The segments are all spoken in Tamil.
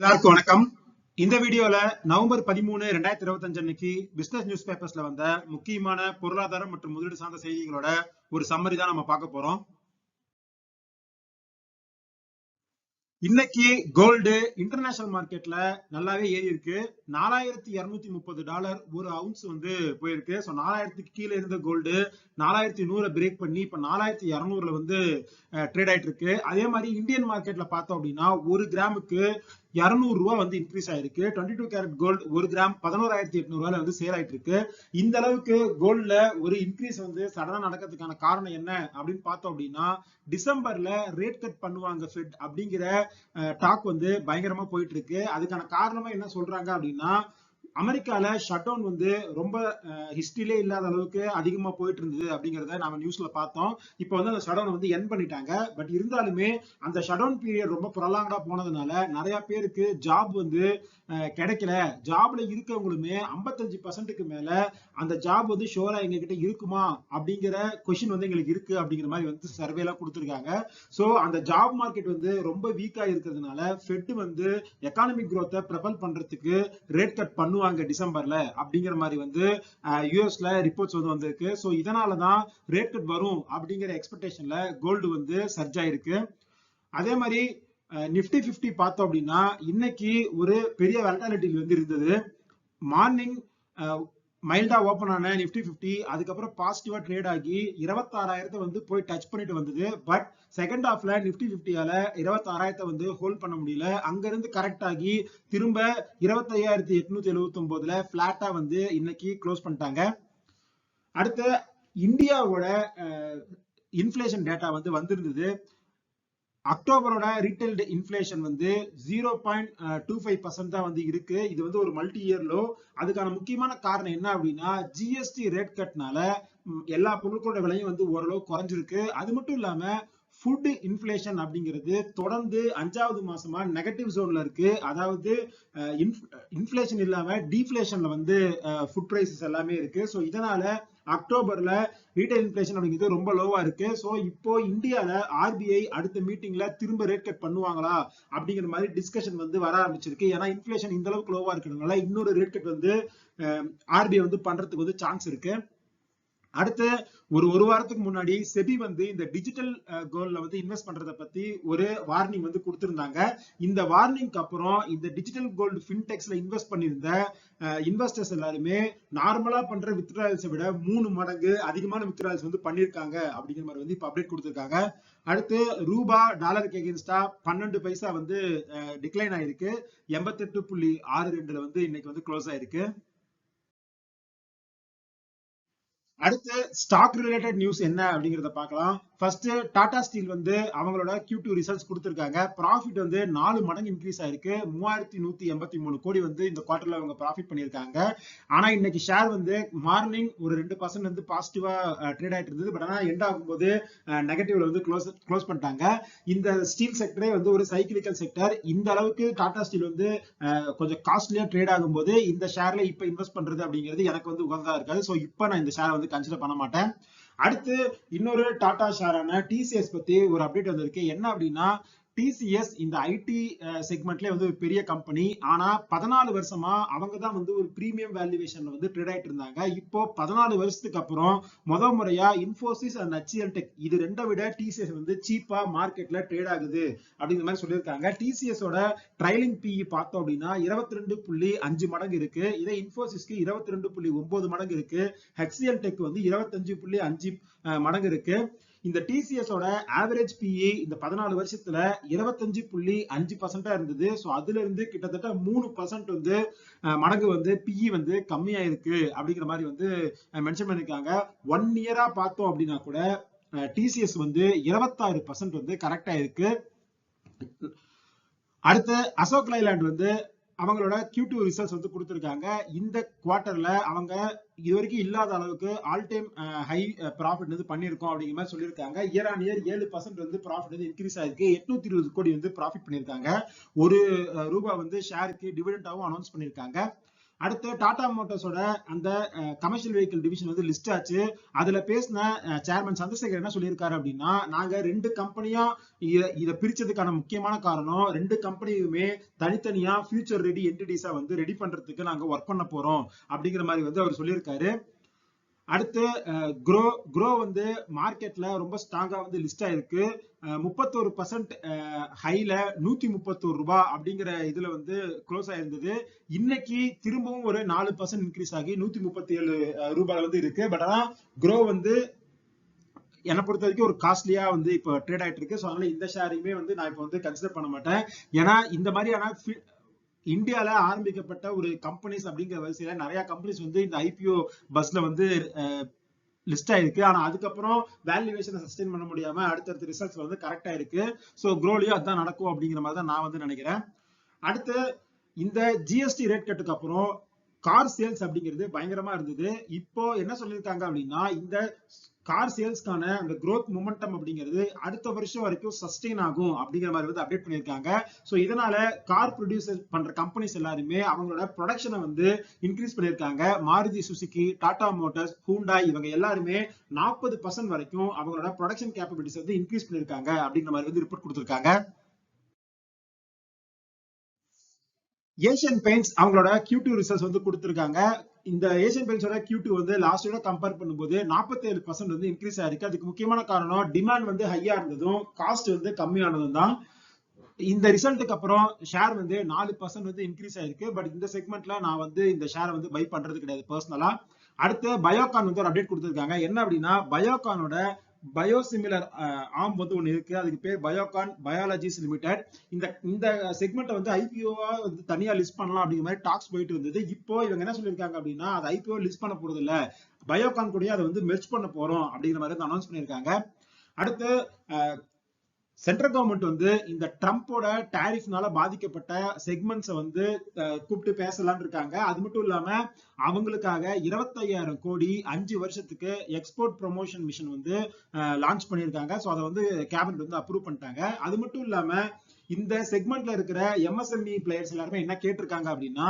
எல்லாருக்கும் வணக்கம். இந்த வீடியோல நவம்பர் பதிமூணு ரெண்டாயிரத்தி இருபத்தஞ்சு அன்னைக்கு பிசினஸ் நியூஸ் பேப்பர்ஸ்ல வந்த முக்கியமான பொருளாதாரம் மற்றும் முதலீடு சார்ந்த செய்திகளோட ஒரு சம்மரி தான் நம்ம பார்க்க போறோம். இன்னைக்கு கோல்டு இன்டர்நேஷனல் மார்க்கெட்ல நல்லாவே ஏறி இருக்கு. நாலாயிரத்தி இருநூத்தி முப்பது டாலர் ஒரு அவுன்ஸ் வந்து போயிருக்கு. ஸோ நாலாயிரத்துக்கு கீழே இருந்த கோல்டு நாலாயிரத்தி நூறை பிரேக் பண்ணி இப்ப நாலாயிரத்தி இரநூறுல வந்து ட்ரேட் ஆயிட்டு இருக்கு. அதே மாதிரி இந்தியன் மார்க்கெட்ல பார்த்தோம் அப்படின்னா ஒரு கிராமுக்கு இருநூறு ரூபா வந்து இன்க்ரீஸ் ஆயிருக்கு. டுவெண்ட்டி டூ கேரட் கோல்டு ஒரு கிராம் பதினோராயிரத்தி எட்நூறு ரூபாயில வந்து சேல் ஆயிட்டு இருக்கு இந்த அளவுக்கு கோல்ட்ல ஒரு இன்க்ரீஸ் வந்து சடனா நடக்கிறதுக்கான காரணம் என்ன அப்படின்னு பார்த்தோம் அப்படின்னா டிசம்பர்ல ரேட் கட் பண்ணுவாங்க ஃபெட் அப்படிங்கிற டாக் வந்து பயங்கரமா போயிட்டு இருக்கு அதுக்கான காரணமா என்ன சொல்றாங்க அப்படின்னா அமெரிக்கால ஷட் டவுன் வந்து ரொம்ப ஹிஸ்டரியிலே இல்லாத அளவுக்கு அதிகமா போயிட்டு இருந்தது அப்படிங்கறத நாம நியூஸ்ல பார்த்தோம். இப்போ வந்து அந்த ஷட் டவுன் வந்து என் பண்ணிட்டாங்க. பட் இருந்தாலுமே அந்த ஷட் டவுன் பீரியட் ரொம்ப ப்ரொலாங்கடா போனதுனால நிறைய பேருக்கு ஜாப் வந்து கிடைக்கல. ஜாப்ல இருக்கவங்களுமே ஐம்பத்தஞ்சு பர்சன்ட்டுக்கு மேல அந்த ஜாப் வந்து ஷோரா எங்க கிட்ட இருக்குமா அப்படிங்கிற கொஷின் வந்து எங்களுக்கு இருக்கு அப்படிங்கிற மாதிரி வந்து சர்வே எல்லாம் கொடுத்துருக்காங்க. ஸோ அந்த ஜாப் மார்க்கெட் வந்து ரொம்ப வீக்கா இருக்கிறதுனால ஃபெட் வந்து எக்கானமிக் குரோத்தை ப்ரபல் பண்றதுக்கு ரேட் கட் பண்ணுவாங்க. டிசம்பர்ல அப்படிங்கிற மாதிரி வந்து யூஎஸ்ல ரிப்போர்ட்ஸ் வந்து வந்திருக்கு. ஸோ இதனால தான் ரேட் கட் வரும் அப்படிங்கிற எக்ஸ்பெக்டேஷன்ல கோல்டு வந்து சர்ஜ் ஆயிருக்கு. அதே மாதிரி நிப்டி பிப்டி பார்த்தோம் அப்படின்னா இன்னைக்கு ஒரு பெரிய வெலட்டாலிட்டி வந்து இருந்தது. மார்னிங் மைல்டா ஓபன் ஆன நிப்டி பிப்டி அதுக்கப்புறம் பாசிட்டிவா ட்ரேட் ஆகி இருபத்தாறாயிரத்தை வந்து போய் டச் பண்ணிட்டு வந்தது. பட் செகண்ட் ஹாஃப்ல நிப்டி பிப்டியால இருபத்தாறாயிரத்தை வந்து ஹோல்ட் பண்ண முடியல. அங்கிருந்து கரெக்ட் ஆகி திரும்ப இருபத்தையாயிரத்தி எட்நூத்தி எழுபத்தி ஒன்பதுல பிளாட்டா வந்து இன்னைக்கு க்ளோஸ் பண்ணிட்டாங்க. அடுத்து இந்தியாவோட இன்ஃபிளேஷன் டேட்டா வந்து வந்திருந்தது. அக்டோபரோட ரீட்டைல்டு இன்ஃபிளேஷன் வந்து zero point two five percent தான் வந்து இருக்கு. இது வந்து ஒரு மல்டி இயர்லோ அதுக்கான முக்கியமான காரணம் என்ன அப்படின்னா ஜிஎஸ்டி ரேட் கட்னால எல்லா பொருட்களோட விலையும் வந்து ஓரளவு குறைஞ்சிருக்கு. அது மட்டும் இல்லாம ஃபுட் இன்ஃபிளேஷன் அப்படிங்கிறது தொடர்ந்து அஞ்சாவது மாசமா நெகட்டிவ் ஜோன்ல இருக்கு. அதாவது இன்ஃபிளேஷன் இல்லாம டீஃபிளேஷன்ல வந்து ஃபுட் ப்ரைசஸ் எல்லாமே இருக்கு. ஸோ இதனால அக்டோபர்ல ரீட்டைல் இன்ஃபிளேஷன் அப்படிங்கிறது ரொம்ப லோவா இருக்கு. ஸோ இப்போ இந்தியால ஆர்பிஐ அடுத்த மீட்டிங்ல திரும்ப ரேட் கட் பண்ணுவாங்களா? அப்படிங்கிற மாதிரி டிஸ்கஷன் வந்து வர ஆரம்பிச்சிருக்கு. ஏன்னா இன்ஃபிளேஷன் இந்த அளவுக்கு லோவா இருக்கிறதுனால இன்னொரு ரேட் கட் வந்து ஆர்பிஐ வந்து பண்றதுக்கு வந்து சான்ஸ் இருக்கு. அடுத்து ஒரு ஒரு வாரத்துக்கு முன்னாடி செபி வந்து இந்த டிஜிட்டல் கோல்ட்ல வந்து இன்வெஸ்ட் பண்றத பத்தி ஒரு வார்னிங் வந்து கொடுத்திருந்தாங்க. இந்த வார்னிங்க்கு அப்புறம் இந்த டிஜிட்டல் கோல்டு ஃபின்டெக்ஸ்ல இன்வெஸ்ட் பண்ணியிருந்த இன்வெஸ்டர்ஸ் எல்லாருமே நார்மலா பண்ற வித்ட்ராயல்ஸை விட மூணு மடங்கு அதிகமான வித்ட்ராயல்ஸ் வந்து பண்ணிருக்காங்க அப்படிங்கிற மாதிரி வந்து இப்ப அப்டேட் கொடுத்திருக்காங்க. அடுத்து ரூபா டாலருக்கு எகேன்ஸ்டா பன்னெண்டு பைசா வந்து டிக்ளைன் ஆயிருக்கு. எண்பத்தெட்டு புள்ளி ஆறு ரெண்டுல வந்து இன்னைக்கு வந்து க்ளோஸ் ஆயிருக்கு. அடுத்து ஸ்டாக் ரிலேட்டட் நியூஸ் என்ன அப்படிங்கறத பார்க்கலாம். ஃபர்ஸ்ட் டாடா ஸ்டீல் வந்து அவங்களோட கியூ டூ ரிசல்ட்ஸ் கொடுத்துருக்காங்க. ப்ராஃபிட் வந்து நாலு மடங்கு இன்க்ரீஸ் ஆயிருக்கு. மூவாயிரத்தி நூத்தி எண்பத்தி மூணு கோடி வந்து இந்த குவார்டர்ல அவங்க ப்ராஃபிட் பண்ணியிருக்காங்க. ஆனா இன்னைக்கு ஷேர் வந்து மார்னிங் ஒரு ரெண்டு பர்சன்ட் வந்து பாசிட்டிவா ட்ரேட் ஆயிட்டு இருந்தது. பட் ஆனா எண்ட் ஆகும்போது நெகட்டிவ்ல வந்து க்ளோஸ் க்ளோஸ் பண்ணிட்டாங்க. இந்த ஸ்டீல் செக்டரே வந்து ஒரு சைக்கிளிக்கல் செக்டர் இந்த அளவுக்கு டாடா ஸ்டீல் வந்து கொஞ்சம் காஸ்ட்லியா ட்ரேட் ஆகும்போது இந்த ஷேர்ல இப்ப இன்வெஸ்ட் பண்றது அப்படிங்கிறது எனக்கு வந்து உகந்ததா இருக்காது. ஸோ இப்போ நான் இந்த ஷேர் வந்து கன்சிடர் பண்ண மாட்டேன். அடுத்து இன்னொரு டாடா ஷேரான டிசிஎஸ் பத்தி ஒரு அப்டேட் வந்திருக்கு. என்ன அப்படின்னா டிசிஎஸ் இந்த ஐடி செக்மெண்ட்ல வந்து ஒரு பெரிய கம்பெனி ஆனா பதினாலு வருஷமா அவங்க தான் வந்து ஒரு பிரீமியம் வேல்யூவேஷன்ல வந்து ட்ரேட் ஆயிட்டு இருந்தாங்க. இப்போ பதினாலு வருஷத்துக்கு அப்புறம் முத முறையா இன்ஃபோசிஸ் அண்ட் ஹச்சிஎல் டெக் இது ரெண்டை விட டிசிஎஸ் வந்து சீப்பா மார்க்கெட்ல ட்ரேட் ஆகுது அப்படிங்கிற மாதிரி சொல்லியிருக்காங்க. டிசிஎஸோட ட்ரைலிங் பிஇ பார்த்தோம் அப்படின்னா இருபத்தி ரெண்டு புள்ளி அஞ்சு மடங்கு இருக்கு. இதே இன்ஃபோசிஸ்க்கு இருபத்தி ரெண்டு புள்ளி ஒன்பது மடங்கு இருக்கு. ஹெச்சிஎல் டெக் வந்து இருபத்தஞ்சு புள்ளி அஞ்சு மடங்கு இருக்கு. இந்த டிசிஎஸோட ஆவரேஜ் பிஇ இந்த பதினாலு வருஷத்துல இருபத்தஞ்சு புள்ளி அஞ்சு பர்சன்டா இருந்தது. ஸோ அதுல இருந்து கிட்டத்தட்ட மூணு பர்சன்ட் வந்து மடங்கு வந்து பிஇ வந்து கம்மியா இருக்கு அப்படிங்கிற மாதிரி வந்து மென்ஷன் பண்ணிருக்காங்க. ஒன் இயரா பார்த்தோம் அப்படின்னா கூட டிசிஎஸ் வந்து இருபத்தாறு பர்சன்ட் வந்து கரெக்டா இருக்கு அடுத்து அசோக் லைலாண்ட் வந்து அவங்களோட கியூ டூ ரிசல்ட்ஸ் வந்து கொடுத்துருக்காங்க. இந்த குவார்ட்டர்ல அவங்க இது வரைக்கும் இல்லாத அளவுக்கு ஆல் டைம் ஹை ப்ராஃபிட் வந்து பண்ணியிருக்கோம் அப்படிங்கிற மாதிரி சொல்லியிருக்காங்க. இயர் ஆன் இயர் ஏழு பர்சன்ட் வந்து ப்ராஃபிட் வந்து இன்க்ரீஸ் ஆயிருக்கு. எட்நூத்தி இருபது கோடி வந்து ப்ராஃபிட் பண்ணியிருக்காங்க. ஒரு ரூபாய் வந்து ஷேருக்கு டிவிடெண்டாகவும் அனௌன்ஸ் பண்ணியிருக்காங்க. அடுத்து டாடா மோட்டார்ஸோட அந்த கமர்ஷியல் வெஹிக்கிள் டிவிஷன் வந்து லிஸ்ட் ஆச்சு. அதுல பேசின சேர்மன் சந்திரசேகர் என்ன சொல்லியிருக்காரு அப்படின்னா நாங்க ரெண்டு கம்பெனியா இதை பிரிச்சதுக்கான முக்கியமான காரணம் ரெண்டு கம்பெனியுமே தனித்தனியா ஃபியூச்சர் ரெடி என்டிடிஸா வந்து ரெடி பண்றதுக்கு நாங்க ஒர்க் பண்ண போறோம் அப்படிங்கிற மாதிரி வந்து அவர் சொல்லியிருக்காரு. அடுத்து க்ரோ க்ரோ வந்து மார்க்கெட்ல ரொம்ப ஸ்ட்ராங்கா வந்து லிஸ்ட் ஆயிருக்கு. முப்பத்தோரு பர்சன்ட் ஹைல நூத்தி முப்பத்தோரு ரூபாய் அப்படிங்கிற இதுல வந்து க்ளோஸ் ஆயிருந்தது. இன்னைக்கு திரும்பவும் ஒரு நாலு பர்சன்ட் இன்க்ரீஸ் ஆகி நூத்தி முப்பத்தி ஏழு ரூபாய் வந்து இருக்கு. பட் ஆனா க்ரோ வந்து என்னை பொறுத்த வரைக்கும் ஒரு காஸ்ட்லியா வந்து இப்போ ட்ரேட் ஆயிட்டு இருக்கு. ஸோ அதனால இந்த ஷேரையுமே வந்து நான் இப்போ வந்து கன்சிடர் பண்ண மாட்டேன். ஏன்னா இந்த மாதிரியான இந்தியால ஆரம்பிக்கப்பட்ட ஒரு கம்பெனிஸ் அப்படிங்கிற வரிசையில நிறைய கம்பெனிஸ் வந்து இந்த ஐபிஓ பஸ்ல வந்து லிஸ்ட் ஆயிருக்கு. ஆனா அதுக்கப்புறம் வேல்யூவேஷனை சஸ்டெயின் பண்ண முடியாம அடுத்தடுத்த ரிசல்ட்ஸ் வந்து கரெக்டா இருக்கு ஸோ க்ரோலியும் அதான் நடக்கும் அப்படிங்கிற மாதிரி தான் நான் வந்து நினைக்கிறேன். அடுத்து இந்த ஜிஎஸ்டி ரேட் கட்டுக்கு அப்புறம் கார் சேல்ஸ் அப்படிங்கிறது பயங்கரமா இருந்தது. இப்போ என்ன சொல்லியிருக்காங்க அப்படின்னா இந்த கார் சேல்ஸ்க்கான அந்த க்ரோத் மொமெண்டம் அப்படிங்கிறது அடுத்த வருஷம் வரைக்கும் சஸ்டெயின் ஆகும் அப்படிங்கிற மாதிரி வந்து அப்டேட் பண்ணியிருக்காங்க. ஸோ இதனால கார் ப்ரொடியூசர் பண்ற கம்பெனிஸ் எல்லாருமே அவங்களோட ப்ரொடக்ஷனை வந்து இன்க்ரீஸ் பண்ணியிருக்காங்க. Maruti Suzuki Tata Motors Hyundai இவங்க எல்லாருமே நாற்பது பர்சன்ட் வரைக்கும் அவங்களோட ப்ரொடக்ஷன் கேப்பபிலிட்டிஸ் வந்து இன்க்ரீஸ் பண்ணியிருக்காங்க அப்படிங்கிற மாதிரி வந்து ரிப்போர்ட் கொடுத்துருக்காங்க. ஏஷியன் பெயிண்ட்ஸ் அவங்களோட Q2 ரிசல்ட்ஸ் வந்து கொடுத்துருக்காங்க. இந்த ஏஷியன் பெயிண்ட்ஸோட Q2 வந்து லாஸ்ட் இயரோட கம்பேர் பண்ணும்போது 47% பர்சன்ட் வந்து இன்க்ரீஸ் ஆயிருக்கு. அதுக்கு முக்கியமான காரணம் டிமாண்ட் வந்து ஹையா இருந்ததும் காஸ்ட் வந்து கம்மியானதும் தான். இந்த ரிசல்ட்டுக்கு அப்புறம் ஷேர் வந்து நாலு பர்சன்ட் வந்து இன்க்ரீஸ் ஆயிருக்கு. பட் இந்த செக்மெண்ட்ல நான் வந்து இந்த ஷேரை வந்து பை பண்றது கிடையாது பர்சனலா அடுத்து பயோகான் வந்து ஒரு அப்டேட் கொடுத்துருக்காங்க. என்ன அப்படின்னா பயோகானோட பயோசிமிலர் ஆம் uh, வந்து ஒன்று இருக்கு. அதுக்கு பேர் பயோகான் பயாலஜிஸ் லிமிடெட் இந்த இந்த செக்மெண்ட்டை வந்து ஐபிஓவா வந்து தனியா லிஸ்ட் பண்ணலாம் அப்படிங்கிற மாதிரி டாக்ஸ் போயிட்டு இருந்தது. இப்போ இவங்க என்ன சொல்லியிருக்காங்க அப்படின்னா அது ஐபிஓ லிஸ்ட் பண்ண போறது இல்ல. பயோகான் கூட அதை வந்து மெர்ச் பண்ண போறோம் அப்படிங்கிற மாதிரி வந்து அனௌன்ஸ் பண்ணியிருக்காங்க. அடுத்து uh, சென்ட்ரல் கவர்மெண்ட் வந்து இந்த ட்ரம்ப்போட டாரிஃப்னால பாதிக்கப்பட்ட செக்மெண்ட்ஸை வந்து கூப்பிட்டு பேசலான் இருக்காங்க. அது மட்டும் இல்லாம அவங்களுக்காக இருபத்தையாயிரம் கோடி அஞ்சு வருஷத்துக்கு எக்ஸ்போர்ட் ப்ரொமோஷன் மிஷன் வந்து லான்ச் பண்ணியிருக்காங்க. ஸோ அதை வந்து கேபினட் வந்து அப்ரூவ் பண்ணிட்டாங்க. அது மட்டும் இல்லாம இந்த செக்மெண்ட்ல இருக்கிற எம்எஸ்எம்இ பிளேயர்ஸ் எல்லாருமே என்ன கேட்டிருக்காங்க அப்படின்னா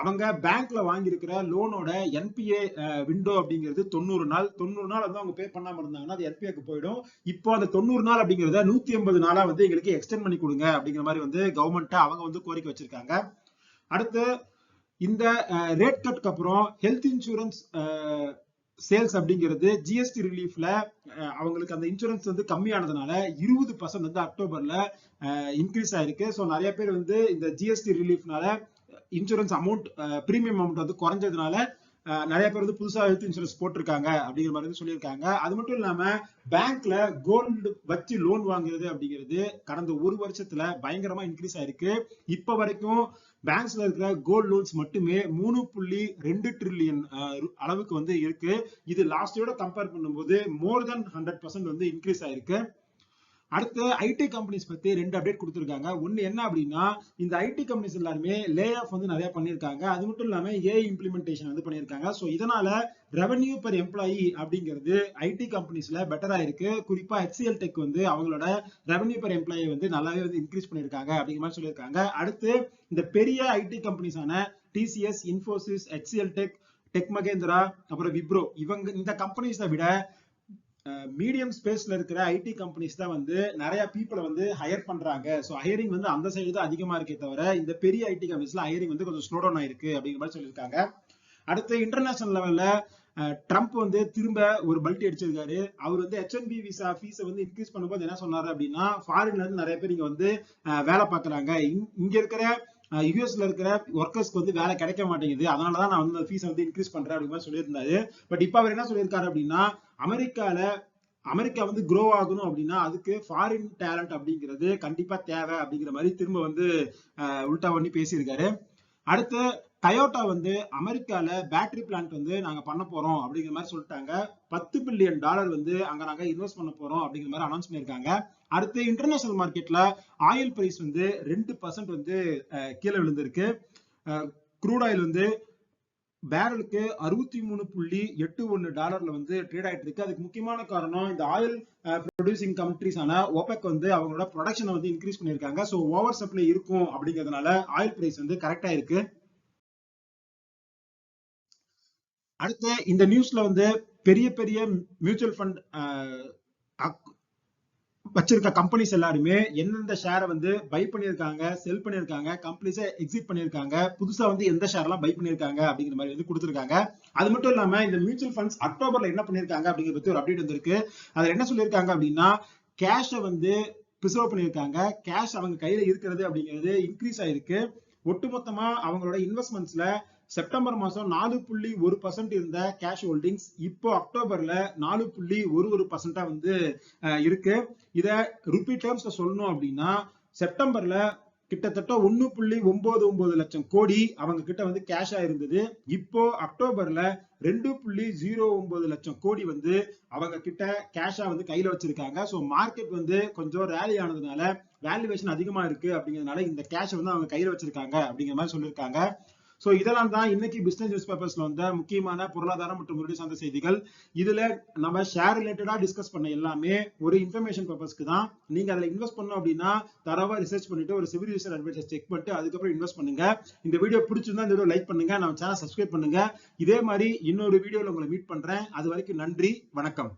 அவங்க பேங்க்ல வாங்கியிருக்கிற லோனோட என்பிஏ விண்டோ அப்படிங்கிறது தொண்ணூறு நாள். தொண்ணூறு நாள் வந்து அவங்க பே பண்ணாம இருந்தாங்கன்னா அது என்பிஏக்கு போயிடும். இப்போ அந்த தொண்ணூறு நாள் அப்படிங்கிறத நூத்தி எண்பது நாளா வந்து எங்களுக்கு எக்ஸ்டெண்ட் பண்ணி கொடுங்க அப்படிங்கிற மாதிரி வந்து கவர்மெண்ட் அவங்க வந்து கோரிக்கை வச்சிருக்காங்க. அடுத்து இந்த ரேட் கட்க்கு அப்புறம் ஹெல்த் இன்சூரன்ஸ் சேல்ஸ் அப்படிங்கிறது ஜிஎஸ்டி ரிலீஃப்ல அவங்களுக்கு அந்த இன்சூரன்ஸ் வந்து கம்மியானதுனால இருபது பர்சன்ட் வந்து அக்டோபர்ல இன்க்ரீஸ் ஆயிருக்கு. ஸோ நிறைய பேர் வந்து இந்த ஜிஎஸ்டி ரிலீஃப்னால இன்சூரன்ஸ் அமௌண்ட் ப்ரீமியம் அமௌண்ட் வந்து குறைஞ்சதுனால நிறைய பேர் வந்து புதுசா ஹெல்த் இன்சூரன்ஸ் போட்டிருக்காங்க அப்படிங்கிற மாதிரி வந்து சொல்லியிருக்காங்க. அது மட்டும் இல்லாம பேங்க்ல கோல்டு வச்சு லோன் வாங்குறது அப்படிங்கிறது கடந்த ஒரு வருஷத்துல பயங்கரமா இன்க்ரீஸ் ஆயிருக்கு. இப்ப வரைக்கும் பேங்க்ஸ்ல இருக்கிற கோல்ட் லோன்ஸ் மட்டுமே மூணு புள்ளி ரெண்டு ட்ரில்லியன் அளவுக்கு வந்து இருக்கு. இது லாஸ்ட் இயரோட கம்பேர் பண்ணும்போது மோர் தென் ஹண்ட்ரட் பர்சன்ட் வந்து இன்க்ரீஸ் ஆயிருக்கு. அடுத்து ஐடி கம்பெனிஸ் பத்தி ரெண்டு அப்டேட் கொடுத்துருக்காங்க. ஒன்னு என்ன அப்படின்னா இந்த ஐடி கம்பெனிஸ் எல்லாருமே லே ஆஃப் வந்து நிறைய பண்ணியிருக்காங்க. அது மட்டும் இல்லாம ஏ இம்ப்ளிமெண்டேஷன் வந்து பண்ணியிருக்காங்க. ஸோ இதனால ரெவன்யூ பர் எம்ப்ளாயி அப்படிங்கிறது ஐடி கம்பெனிஸ்ல பெட்டரா இருக்கு. குறிப்பா ஹெச்சிஎல் டெக் வந்து அவங்களோட ரெவன்யூ பர் எம்ப்ளாயி வந்து நல்லாவே வந்து இன்க்ரீஸ் பண்ணியிருக்காங்க அப்படிங்கிற மாதிரி சொல்லியிருக்காங்க. அடுத்து இந்த பெரிய IT கம்பெனிஸான TCS Infosys HCL Tech Tech Mahindra அப்புறம் விப்ரோ இவங்க இந்த கம்பெனிஸை விட மீடியம் ஸ்பேஸ்ல இருக்கிற ஐடி கம்பெனிஸ் தான் வந்து நிறைய பீப்புளை வந்து ஹையர் பண்றாங்க. ஸோ ஹையரிங் வந்து அந்த சைடு தான் அதிகமா இருக்கே தவிர இந்த பெரிய ஐடி கம்பெனிஸ்ல ஹையரிங் வந்து கொஞ்சம் ஸ்லோ டவுன் ஆயிருக்கு அப்படிங்கிற மாதிரி சொல்லியிருக்காங்க. அடுத்து இன்டர்நேஷனல் லெவல்ல ட்ரம்ப் வந்து திரும்ப ஒரு பல்ட்டி அடிச்சிருக்காரு. அவர் வந்து ஹெச்என்பி விசா ஃபீஸை வந்து இன்க்ரீஸ் பண்ணும்போது என்ன சொன்னாரு அப்படின்னா ஃபாரின்ல இருந்து நிறைய பேர் இங்க வந்து வேலை பார்க்குறாங்க. இங்க இருக்கிற யூஎஸ்ல இருக்கிற ஒர்க்கர்ஸ்க்கு வந்து வேலை கிடைக்க மாட்டேங்குது. அதனாலதான் நான் வந்து ஃபீஸ் வந்து இன்க்ரீஸ் பண்றேன் அப்படிங்கிற மாதிரி சொல்லியிருந்தாரு. பட் இப்போ அவர் என்ன சொல்லியிருக்காரு அப்படின்னா அமெரிக்கால அமெரிக்கா வந்து க்ரோ ஆகணும் அப்படின்னா அதுக்கு ஃபாரின் டேலண்ட் அப்படிங்கிறது கண்டிப்பா தேவை அப்படிங்கிற மாதிரி திரும்ப வந்து உல்டா பண்ணி பேசியிருக்காரு. அடுத்து டயோட்டா வந்து அமெரிக்கால பேட்டரி பிளான்ட் வந்து நாங்க பண்ண போறோம் அப்படிங்கிற மாதிரி சொல்லிட்டாங்க. பத்து பில்லியன் டாலர் வந்து அங்க நாங்க இன்வெஸ்ட் பண்ண போறோம் அப்படிங்கிற மாதிரி அனௌன்ஸ் பண்ணிருக்காங்க அடுத்து இன்டர்நேஷனல் மார்க்கெட்ல ஆயில் பிரைஸ் வந்து ரெண்டு பர்சன்ட் வந்து கீழே விழுந்திருக்கு. க்ரூட் ஆயில் வந்து பேரலுக்கு அறுபத்தி மூணு புள்ளி எட்டு ஒன்று டாலர்ல வந்து ட்ரேட் ஆயிட்டு இருக்கு. அதுக்கு முக்கியமான காரணம் இந்த ஆயில் ப்ரொடியூசிங் கண்ட்ரிஸான ஓபெக் வந்து அவங்களோட ப்ரொடக்ஷனை வந்து இன்க்ரீஸ் பண்ணியிருக்காங்க. ஸோ ஓவர் சப்ளை இருக்கும் அப்படிங்கிறதுனால ஆயில் பிரைஸ் வந்து கரெக்டாக இருக்கு அடுத்து இந்த நியூஸ்ல வந்து பெரிய பெரிய மியூச்சுவல் ஃபண்ட் வச்சிருக்க கம்பெனிஸ் எல்லாருமே எந்தெந்த ஷேரை வந்து பை பண்ணியிருக்காங்க செல் பண்ணியிருக்காங்க கம்பெனிஸை எக்ஸிட் பண்ணியிருக்காங்க புதுசா வந்து எந்த ஷேர்லாம் பை பண்ணியிருக்காங்க அப்படிங்கிற மாதிரி வந்து கொடுத்துருக்காங்க. அது மட்டும் இல்லாம இந்த மியூச்சுவல் ஃபண்ட்ஸ் அக்டோபர்ல என்ன பண்ணியிருக்காங்க அப்படிங்கிற பத்தி ஒரு அப்டேட் வந்திருக்கு. அதுல என்ன சொல்லியிருக்காங்க அப்படின்னா கேஷை வந்து ப்ரிசர்வ் பண்ணியிருக்காங்க. கேஷ் அவங்க கையில இருக்கிறது அப்படிங்கிறது இன்க்ரீஸ் ஆயிருக்கு. ஒட்டுமொத்தமா அவங்களோட இன்வெஸ்ட்மெண்ட்ஸ்ல செப்டம்பர் மாசம் நாலு புள்ளி ஒரு பர்சன்ட் இருந்த கேஷ் ஹோல்டிங்ஸ் இப்போ அக்டோபர்ல நாலு புள்ளி ஒரு ஒரு பர்சன்டா வந்து அஹ், இருக்கு. இத ருபி டேர்ம்ஸ்ல சொல்லணும் அப்படின்னா செப்டம்பர்ல கிட்டத்தட்ட ஒன்னு புள்ளி ஒன்பது ஒன்பது லட்சம் கோடி அவங்க கிட்ட வந்து கேஷா இருந்தது. இப்போ அக்டோபர்ல ரெண்டு புள்ளி ஜீரோ ஒன்பது லட்சம் கோடி வந்து அவங்க கிட்ட கேஷா வந்து கையில வச்சிருக்காங்க. ஸோ மார்க்கெட் வந்து கொஞ்சம் ரேலி ஆனதுனால வேல்யூவேஷன் அதிகமா இருக்கு அப்படிங்கிறதுனால இந்த கேஷ் வந்து அவங்க கையில வச்சிருக்காங்க அப்படிங்கிற மாதிரி சொல்லியிருக்காங்க சோ இதெல்லாம் தான் இன்னைக்கு பிசினஸ் நியூஸ் பேப்பர்ஸ்ல வந்த முக்கியமான பொருளாதாரம் மற்றும் முதலீடு சார்ந்த செய்திகள். இதுல நம்ம ஷேர் ரிலேட்டடா டிஸ்கஸ் பண்ண எல்லாமே ஒரு இன்ஃபர்மேஷன் பர்பஸ்க்கு தான். நீங்க அதுல இன்வெஸ்ட் பண்ணோம் அப்படின்னா தரவா ரிசர்ச் பண்ணிட்டு ஒரு சிவில் ரிசர்ச் அட்வைசர் செக் பண்ணிட்டு அதுக்கப்புறம் இன்வெஸ்ட் பண்ணுங்க. இந்த வீடியோ பிடிச்சிருந்தா இந்த வீடியோ லைக் பண்ணுங்க. நம்ம சேனல் சப்ஸ்கிரைப் பண்ணுங்க. இதே மாதிரி இன்னொரு வீடியோல உங்களை மீட் பண்றேன். அது வரைக்கும் நன்றி. வணக்கம்.